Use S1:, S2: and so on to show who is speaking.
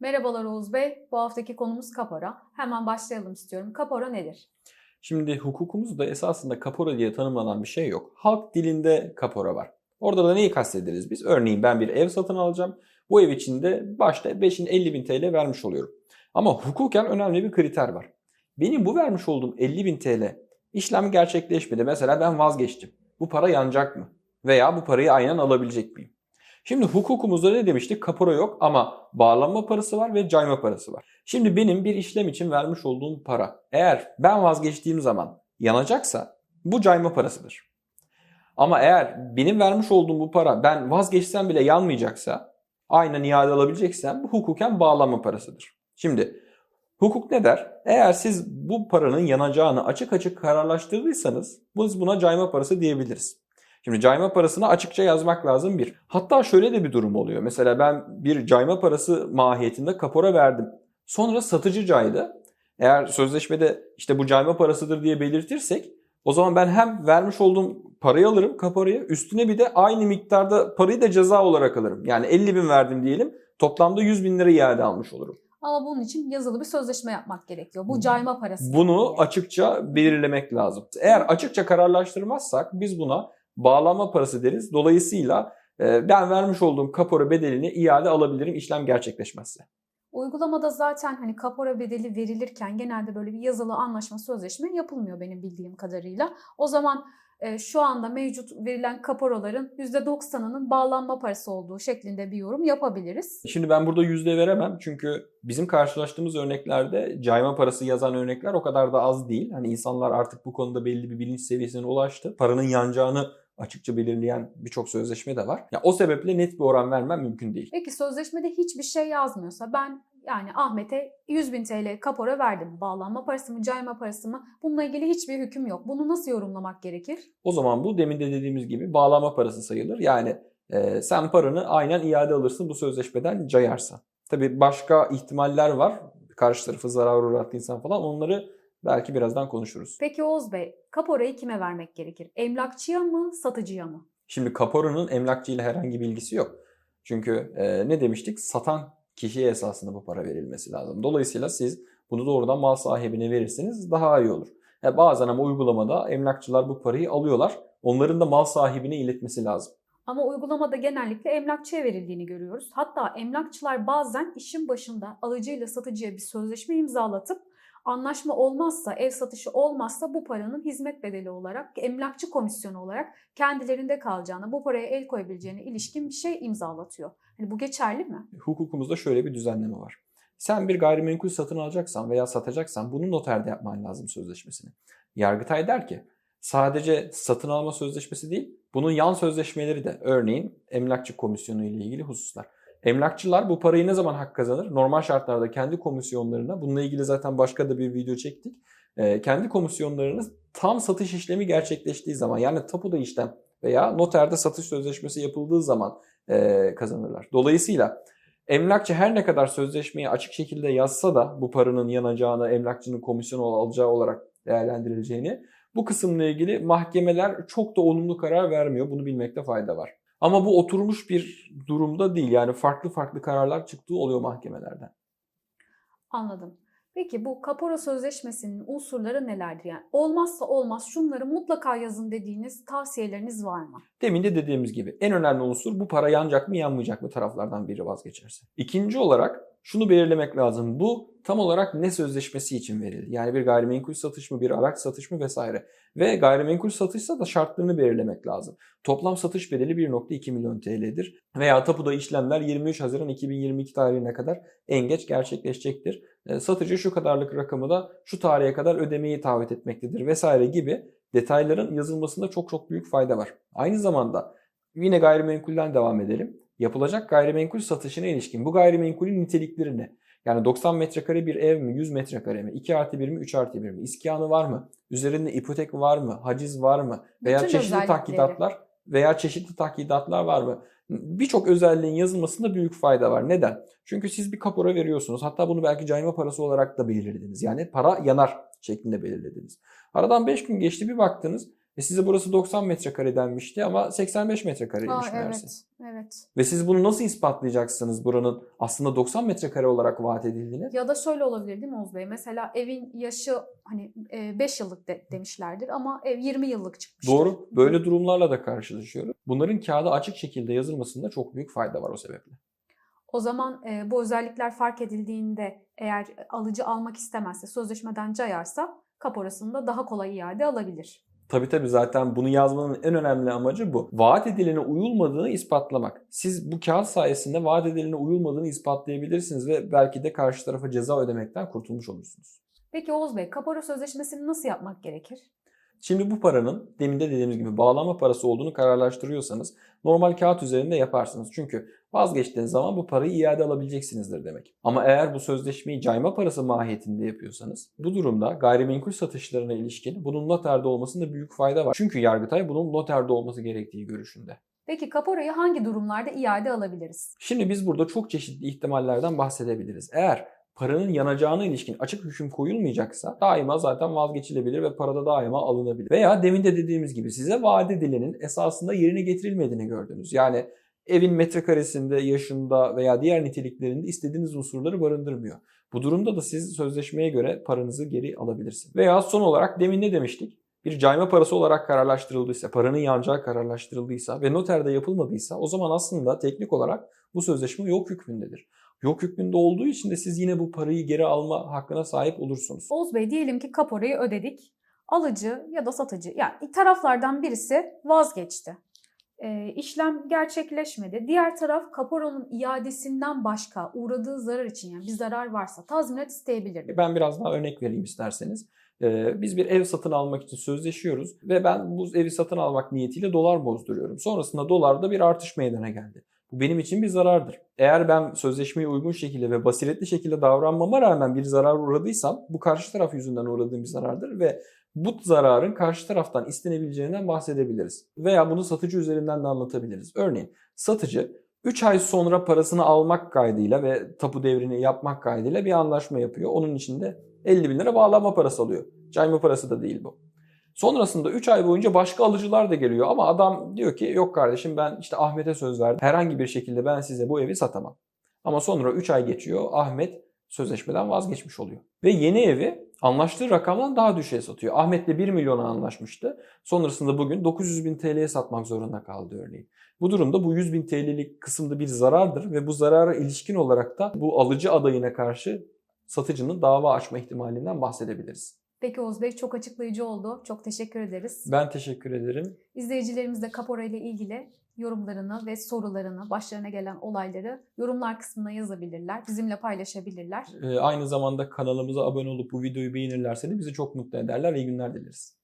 S1: Merhabalar Oğuz Bey. Bu haftaki konumuz kapora. Hemen başlayalım istiyorum. Kapora nedir?
S2: Şimdi hukukumuzda esasında kapora diye tanımlanan bir şey yok. Halk dilinde kapora var. Orada da neyi kastederiz biz? Örneğin ben bir ev satın alacağım. Bu ev için de başta 5'in 50 bin TL vermiş oluyorum. Ama hukuken önemli bir kriter var. Benim bu vermiş olduğum 50 bin TL işlem gerçekleşmedi. Mesela ben vazgeçtim. Bu para yanacak mı? Veya bu parayı aynen alabilecek miyim? Şimdi hukukumuzda ne demiştik? Kapora yok ama bağlanma parası var ve cayma parası var. Şimdi benim bir işlem için vermiş olduğum para eğer ben vazgeçtiğim zaman yanacaksa bu cayma parasıdır. Ama eğer benim vermiş olduğum bu para ben vazgeçsem bile yanmayacaksa aynen iade alabileceksem bu hukuken bağlanma parasıdır. Şimdi hukuk ne der? Eğer siz bu paranın yanacağını açık açık kararlaştırdıysanız biz buna cayma parası diyebiliriz. Şimdi cayma parasını açıkça yazmak lazım bir. Hatta şöyle de bir durum oluyor. Mesela ben bir cayma parası mahiyetinde kapora verdim. Sonra satıcı caydı. Eğer sözleşmede işte bu cayma parasıdır diye belirtirsek o zaman ben hem vermiş olduğum parayı alırım kaporayı üstüne bir de aynı miktarda parayı da ceza olarak alırım. Yani 50 bin verdim diyelim toplamda 100 bin lira iade almış olurum.
S1: Ama bunun için yazılı bir sözleşme yapmak gerekiyor. Bu cayma parası.
S2: Bunu
S1: diye.
S2: açıkça belirlemek lazım. Eğer açıkça kararlaştırmazsak biz buna bağlanma parası deriz. Dolayısıyla e, ben vermiş olduğum kapora bedelini iade alabilirim işlem gerçekleşmezse.
S1: Uygulamada zaten hani kapora bedeli verilirken genelde böyle bir yazılı anlaşma sözleşme yapılmıyor benim bildiğim kadarıyla. O zaman e, şu anda mevcut verilen kaporaların %90'ının bağlanma parası olduğu şeklinde bir yorum yapabiliriz.
S2: Şimdi ben burada yüzde veremem çünkü bizim karşılaştığımız örneklerde cayma parası yazan örnekler o kadar da az değil. Hani insanlar artık bu konuda belli bir bilinç seviyesine ulaştı. Paranın yanacağını açıkça belirleyen birçok sözleşme de var. Ya o sebeple net bir oran vermem mümkün değil.
S1: Peki sözleşmede hiçbir şey yazmıyorsa ben yani Ahmet'e 100 bin TL kapora verdim. Bağlanma parası mı, cayma parası mı? Bununla ilgili hiçbir hüküm yok. Bunu nasıl yorumlamak gerekir?
S2: O zaman bu demin de dediğimiz gibi bağlama parası sayılır. Yani e, sen paranı aynen iade alırsın bu sözleşmeden cayarsa. Tabii başka ihtimaller var. Karşı tarafı zarar uğrattıysan falan onları belki birazdan konuşuruz.
S1: Peki Oğuz Bey, kaporayı kime vermek gerekir? Emlakçıya mı, satıcıya mı?
S2: Şimdi kaporanın emlakçıyla herhangi bir ilgisi yok. Çünkü e, ne demiştik? Satan kişiye esasında bu para verilmesi lazım. Dolayısıyla siz bunu doğrudan mal sahibine verirseniz daha iyi olur. E, bazen ama uygulamada emlakçılar bu parayı alıyorlar. Onların da mal sahibine iletmesi lazım.
S1: Ama uygulamada genellikle emlakçıya verildiğini görüyoruz. Hatta emlakçılar bazen işin başında alıcıyla satıcıya bir sözleşme imzalatıp anlaşma olmazsa, ev satışı olmazsa bu paranın hizmet bedeli olarak, emlakçı komisyonu olarak kendilerinde kalacağına, bu paraya el koyabileceğine ilişkin bir şey imzalatıyor. Hani bu geçerli mi?
S2: Hukukumuzda şöyle bir düzenleme var. Sen bir gayrimenkul satın alacaksan veya satacaksan bunu noterde yapman lazım sözleşmesini. Yargıtay der ki sadece satın alma sözleşmesi değil bunun yan sözleşmeleri de örneğin emlakçı komisyonu ile ilgili hususlar. Emlakçılar bu parayı ne zaman hak kazanır? Normal şartlarda kendi komisyonlarına, bununla ilgili zaten başka da bir video çektik. Ee, kendi komisyonlarını tam satış işlemi gerçekleştiği zaman yani tapuda işlem veya noterde satış sözleşmesi yapıldığı zaman e, kazanırlar. Dolayısıyla emlakçı her ne kadar sözleşmeyi açık şekilde yazsa da bu paranın yanacağını, emlakçının komisyon alacağı olarak değerlendirileceğini bu kısımla ilgili mahkemeler çok da olumlu karar vermiyor. Bunu bilmekte fayda var. Ama bu oturmuş bir durumda değil. Yani farklı farklı kararlar çıktığı oluyor mahkemelerden.
S1: Anladım. Peki bu kapora sözleşmesinin unsurları nelerdir? Yani olmazsa olmaz şunları mutlaka yazın dediğiniz tavsiyeleriniz var mı?
S2: Demin de dediğimiz gibi en önemli unsur bu para yanacak mı yanmayacak mı taraflardan biri vazgeçerse. İkinci olarak şunu belirlemek lazım. Bu tam olarak ne sözleşmesi için verildi? Yani bir gayrimenkul satış mı, bir araç satış mı vesaire. Ve gayrimenkul satışsa da şartlarını belirlemek lazım. Toplam satış bedeli 1.2 milyon TL'dir. Veya tapuda işlemler 23 Haziran 2022 tarihine kadar en geç gerçekleşecektir. E, satıcı şu kadarlık rakamı da şu tarihe kadar ödemeyi taahhüt etmektedir vesaire gibi detayların yazılmasında çok çok büyük fayda var. Aynı zamanda yine gayrimenkulden devam edelim. Yapılacak gayrimenkul satışına ilişkin bu gayrimenkulün nitelikleri ne? Yani 90 metrekare bir ev mi, 100 metrekare mi, 2 artı 1 mi, 3 artı 1 mi, iskanı var mı, üzerinde ipotek var mı, haciz var mı veya
S1: Bütün
S2: çeşitli takdidatlar veya çeşitli takdidatlar var mı? Birçok özelliğin yazılmasında büyük fayda var. Neden? Çünkü siz bir kapora veriyorsunuz. Hatta bunu belki cayma parası olarak da belirlediniz. Yani para yanar şeklinde belirlediniz. Aradan 5 gün geçti bir baktınız E size burası 90 metrekare denmişti ama 85 metrekareymiş
S1: Aa,
S2: meğerse.
S1: evet, evet.
S2: Ve siz bunu nasıl ispatlayacaksınız buranın aslında 90 metrekare olarak vaat edildiğini?
S1: Ya da şöyle olabilir değil mi Oğuz Bey? Mesela evin yaşı hani 5 yıllık de, demişlerdir ama ev 20 yıllık çıkmıştır.
S2: Doğru. Böyle durumlarla da karşılaşıyoruz. Bunların kağıda açık şekilde yazılmasında çok büyük fayda var o sebeple.
S1: O zaman e, bu özellikler fark edildiğinde eğer alıcı almak istemezse, sözleşmeden cayarsa kaporasını da daha kolay iade alabilir.
S2: Tabii tabii zaten bunu yazmanın en önemli amacı bu. Vaat edilene uyulmadığını ispatlamak. Siz bu kağıt sayesinde vaat edilene uyulmadığını ispatlayabilirsiniz ve belki de karşı tarafa ceza ödemekten kurtulmuş olursunuz.
S1: Peki Oğuz Bey, kapora sözleşmesini nasıl yapmak gerekir?
S2: Şimdi bu paranın demin de dediğimiz gibi bağlama parası olduğunu kararlaştırıyorsanız normal kağıt üzerinde yaparsınız. Çünkü vazgeçtiğiniz zaman bu parayı iade alabileceksinizdir demek. Ama eğer bu sözleşmeyi cayma parası mahiyetinde yapıyorsanız bu durumda gayrimenkul satışlarına ilişkin bunun noterde olmasında büyük fayda var. Çünkü Yargıtay bunun noterde olması gerektiği görüşünde.
S1: Peki kaporayı hangi durumlarda iade alabiliriz?
S2: Şimdi biz burada çok çeşitli ihtimallerden bahsedebiliriz. Eğer paranın yanacağına ilişkin açık hüküm koyulmayacaksa daima zaten vazgeçilebilir ve parada daima alınabilir. Veya demin de dediğimiz gibi size vaat edilenin esasında yerine getirilmediğini gördünüz. Yani evin metrekaresinde, yaşında veya diğer niteliklerinde istediğiniz unsurları barındırmıyor. Bu durumda da siz sözleşmeye göre paranızı geri alabilirsiniz. Veya son olarak demin ne demiştik? Bir cayma parası olarak kararlaştırıldıysa, paranın yanacağı kararlaştırıldıysa ve noterde yapılmadıysa o zaman aslında teknik olarak bu sözleşme yok hükmündedir. Yok hükmünde olduğu için de siz yine bu parayı geri alma hakkına sahip olursunuz.
S1: Oğuz Bey diyelim ki kaporayı ödedik. Alıcı ya da satıcı yani taraflardan birisi vazgeçti. E, işlem gerçekleşmedi. Diğer taraf kaporanın iadesinden başka uğradığı zarar için yani bir zarar varsa tazminat isteyebilir.
S2: Ben biraz daha örnek vereyim isterseniz. Ee, Biz bir ev satın almak için sözleşiyoruz ve ben bu evi satın almak niyetiyle dolar bozduruyorum. Sonrasında dolarda bir artış meydana geldi. Bu benim için bir zarardır. Eğer ben sözleşmeye uygun şekilde ve basiretli şekilde davranmama rağmen bir zarar uğradıysam bu karşı taraf yüzünden uğradığım bir zarardır ve bu zararın karşı taraftan istenebileceğinden bahsedebiliriz. Veya bunu satıcı üzerinden de anlatabiliriz. Örneğin satıcı 3 ay sonra parasını almak kaydıyla ve tapu devrini yapmak kaydıyla bir anlaşma yapıyor. Onun içinde 50 bin lira bağlanma parası alıyor. Cayma parası da değil bu. Sonrasında 3 ay boyunca başka alıcılar da geliyor ama adam diyor ki yok kardeşim ben işte Ahmet'e söz verdim. Herhangi bir şekilde ben size bu evi satamam. Ama sonra 3 ay geçiyor Ahmet sözleşmeden vazgeçmiş oluyor. Ve yeni evi anlaştığı rakamdan daha düşüğe satıyor. Ahmet'le 1 milyona anlaşmıştı. Sonrasında bugün 900 bin TL'ye satmak zorunda kaldı örneğin. Bu durumda bu 100 bin TL'lik kısımda bir zarardır ve bu zarara ilişkin olarak da bu alıcı adayına karşı satıcının dava açma ihtimalinden bahsedebiliriz.
S1: Peki Oğuz Bey çok açıklayıcı oldu. Çok teşekkür ederiz.
S2: Ben teşekkür ederim.
S1: İzleyicilerimiz de kapora ile ilgili yorumlarını ve sorularını, başlarına gelen olayları yorumlar kısmına yazabilirler. Bizimle paylaşabilirler.
S2: Ee, aynı zamanda kanalımıza abone olup bu videoyu beğenirlerse de bizi çok mutlu ederler. İyi günler dileriz.